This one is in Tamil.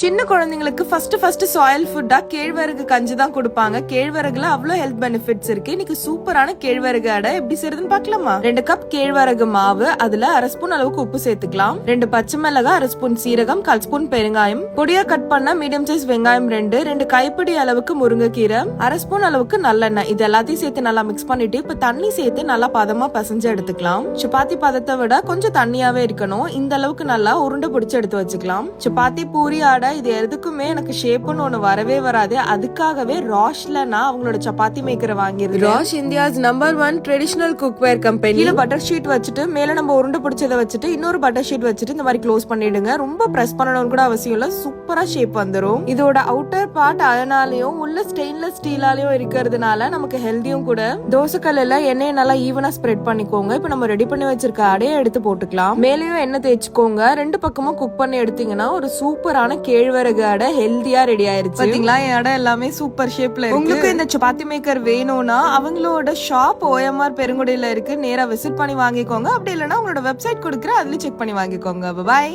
சின்ன குழந்தைங்களுக்கு ஃபர்ஸ்ட் ஃபர்ஸ்ட் சாயில் ஃபுட்டா கேழ்வரகு கஞ்சி தான் கொடுப்பாங்க. கேழ்வரகுல அவ்வளோ ஹெல்த் பெனிஃபிட்ஸ் இருக்கு. இன்னைக்கு சூப்பரான கேழ்வரகு அடை எப்படி செய்யறதுன்னு பார்க்கலாமா? ரெண்டு கப் கேழ்வரகு மாவு அதுல அரை ஸ்பூன் அளவுக்கு உப்பு சேர்த்துக்கலாம். ரெண்டு பச்சை மிளகாய் அரை ஸ்பூன் சீரகம் கால் ஸ்பூன் பெருங்காயம். பொடியா கட் பண்ண மீடியம் சைஸ் வெங்காயம் ரெண்டு ரெண்டு கைப்பிடி அளவுக்கு முருங்கைக்கீரை அரை ஸ்பூன் அளவுக்கு நல்லெண்ணெய். இது எல்லாத்தையும் சேர்த்து நல்லா மிக்ஸ் பண்ணிட்டு இப்ப தண்ணி சேர்த்து நல்லா பதமா பசஞ்சு எடுத்துக்கலாம். சப்பாத்தி பதத்தை விட கொஞ்சம் தண்ணியாவே இருக்கணும். இந்த அளவுக்கு நல்லா உருண்டை பிடிச்சி எடுத்து வச்சுக்கலாம். சப்பாத்தி பூரி ஆடை இது? எதுக்குமே எனக்கு ஷேப்னு ஒண்ணு வரவே வராது. அதுக்காகவே ராஷ்ல நான் அவங்களோட சப்பாத்தி மேக்கரை வாங்கியிருந்தேன். Rash India's number one traditional cookware company கீழ பட்டர் ஷீட் வச்சுட்டு மேல நம்ம உருண்டை பிடிச்சதை வச்சுட்டு இன்னொரு பட்டர் ஷீட் வச்சுட்டு இந்த மாதிரி க்ளோஸ் பண்ணிடுங்க. ரொம்ப பிரஸ் பண்ணணும்னு கூட அவசியம் இல்ல. சூப்பரா ஷேப் வந்துரும். இதோட அவுட்டர் பார்ட் அதனாலயும் உள்ள ஸ்டெயின்லெஸ் ஸ்டீலாலையும் இருக்கிறதுனால நமக்கு ஹெல்தியும் கூட. தோசைக்கல்லுல எண்ணெயை நல்லா ஈவனா ஸ்ப்ரெட் பண்ணிக்கோங்க. இப்போ நம்ம ரெடி பண்ணி வச்சிருக்க அடையை எடுத்து போட்டுக்கலாம். மேலேயும் எண்ணெய் தேய்ச்சிக்கோங்க. ரெண்டு பக்கமும் குக் பண்ணி எடுத்தீங்கன்னா ஒரு சூப்பரான கேழ்வரகு அடை ஹெல்தியா ரெடி ஆயிருச்சு. பாத்தீங்களா? என் அடை எல்லாமே சூப்பர் ஷேப்ல உங்களுக்கு இந்த சப்பாத்தி மேக்கர் வேணும்னா அவங்களோட ஷாப் ஓஎம்ஆர் பெருங்குடியில இருக்கு. நேரா விசிட் பண்ணி வாங்கிக்கோங்க. அப்படி இல்லைன்னா உங்களோட வெப்சைட் கொடுக்குற அதுல செக் பண்ணி வாங்கிக்கோங்க. பாய்